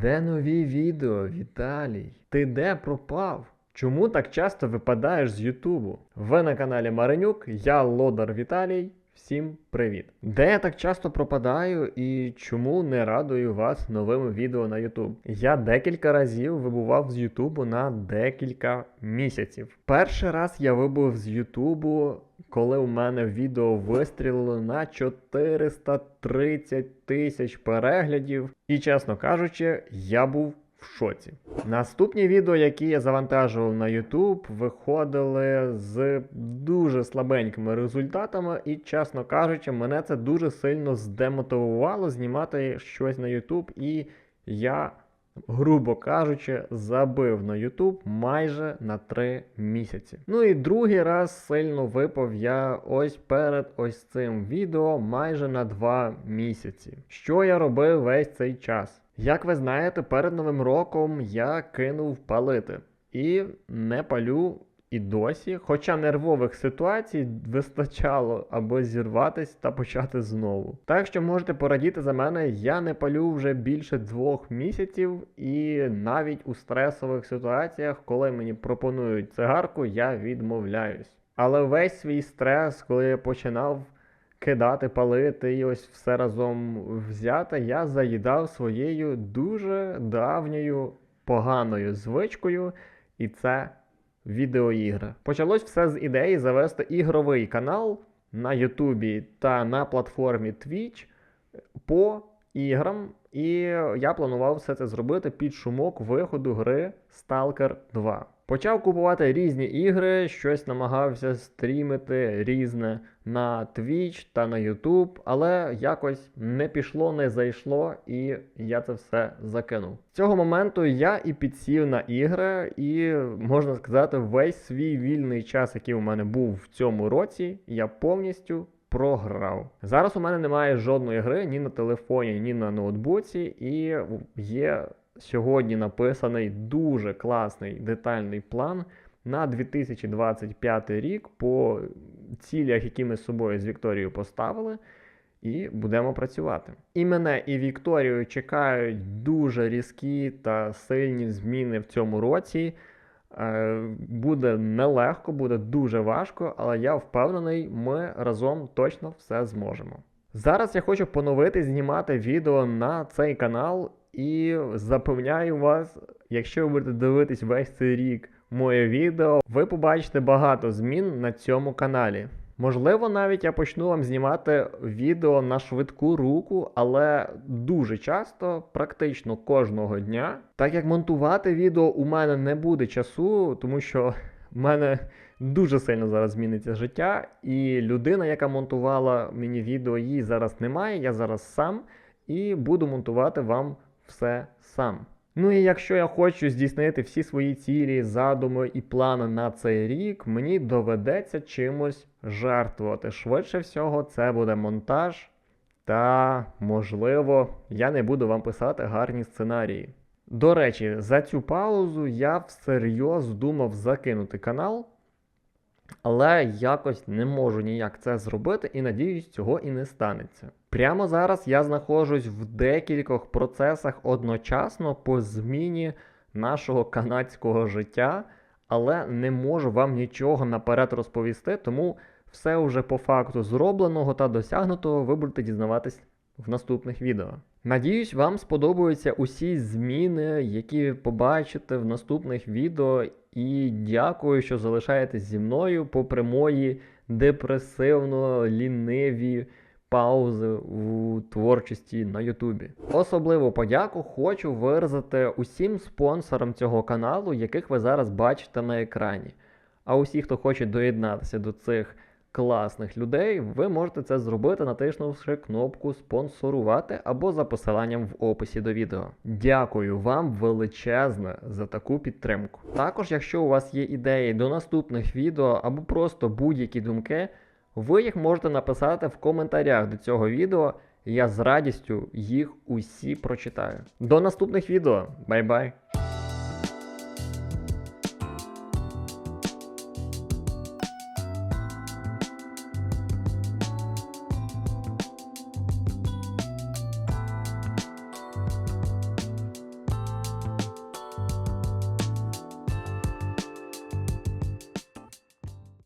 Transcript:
Де нові відео, Віталій? Ти де пропав? Чому так часто випадаєш з Ютубу? Ви на каналі Маренюк, я Лодар Віталій. Всім привіт! Де я так часто пропадаю і чому не радую вас новими відео на Ютуб? Я декілька разів вибував з Ютубу на декілька місяців. Перший раз я вибув з Ютубу, коли у мене відео вистрілило на 430 тисяч переглядів. І чесно кажучи, я був в шоці. Наступні відео, які я завантажував на YouTube, виходили з дуже слабенькими результатами, і, чесно кажучи, мене це дуже сильно здемотивувало знімати щось на YouTube, і я, грубо кажучи, забив на YouTube майже на 3 місяці. Ну і другий раз сильно випав я ось перед ось цим відео майже на 2 місяці. Що я робив весь цей час? Як ви знаєте, перед новим роком я кинув палити і не палю і досі, хоча нервових ситуацій вистачало аби зірватись та почати знову. Так що можете порадіти за мене, я не палю вже більше двох місяців, і навіть у стресових ситуаціях, коли мені пропонують цигарку, я відмовляюсь. Але весь свій стрес, коли я починав кидати, палити і ось все разом взяти, я заїдав своєю дуже давньою поганою звичкою, і це відеоігри. Почалось все з ідеї завести ігровий канал на Ютубі та на платформі Twitch по іграм, і я планував все це зробити під шумок виходу гри Stalker 2. Почав купувати різні ігри, щось намагався стрімити різне на Twitch та на YouTube, але якось не пішло, не зайшло, і я це все закинув. З цього моменту я і підсів на ігри, і можна сказати, весь свій вільний час, який у мене був в цьому році, я повністю програв. Зараз у мене немає жодної гри ні на телефоні, ні на ноутбуці, і є сьогодні написаний дуже класний детальний план на 2025 рік по цілях, які ми з собою з Вікторією поставили. І будемо працювати. І мене, і Вікторію чекають дуже різкі та сильні зміни в цьому році. Е, Буде нелегко, буде дуже важко, але я впевнений, ми разом точно все зможемо. Зараз я хочу поновити знімати відео на цей канал і запевняю вас, якщо ви будете дивитись весь цей рік моє відео, ви побачите багато змін на цьому каналі. Можливо, навіть я почну вам знімати відео на швидку руку, але дуже часто, практично кожного дня. Так як монтувати відео у мене не буде часу, тому що в мене дуже сильно зараз зміниться життя, і людина, яка монтувала мені відео, її зараз немає. Я зараз сам і буду монтувати вам все сам. Ну і якщо я хочу здійснити всі свої цілі, задуми і плани на цей рік, мені доведеться чимось жертвувати. Швидше всього, це буде монтаж. Та, можливо, я не буду вам писати гарні сценарії. До речі, за цю паузу я всерйоз думав закинути канал, але якось не можу ніяк це зробити і надіюсь, цього і не станеться. Прямо зараз я знаходжусь в декількох процесах одночасно по зміні нашого канадського життя, але не можу вам нічого наперед розповісти, тому все вже по факту зробленого та досягнутого ви будете дізнаватись в наступних відео. Надіюсь, вам сподобаються усі зміни, які побачите в наступних відео. І дякую, що залишаєтесь зі мною попри мої депресивно ліниві паузи у творчості на Ютубі. Особливу подяку хочу виразити усім спонсорам цього каналу, яких ви зараз бачите на екрані. А усі, хто хоче доєднатися до цих класних людей, ви можете це зробити, натиснувши кнопку спонсорувати або за посиланням в описі до відео. Дякую вам величезне за таку підтримку. Також, якщо у вас є ідеї до наступних відео або просто будь-які думки, ви їх можете написати в коментарях до цього відео. Я з радістю їх усі прочитаю. До наступних відео. Бай-бай!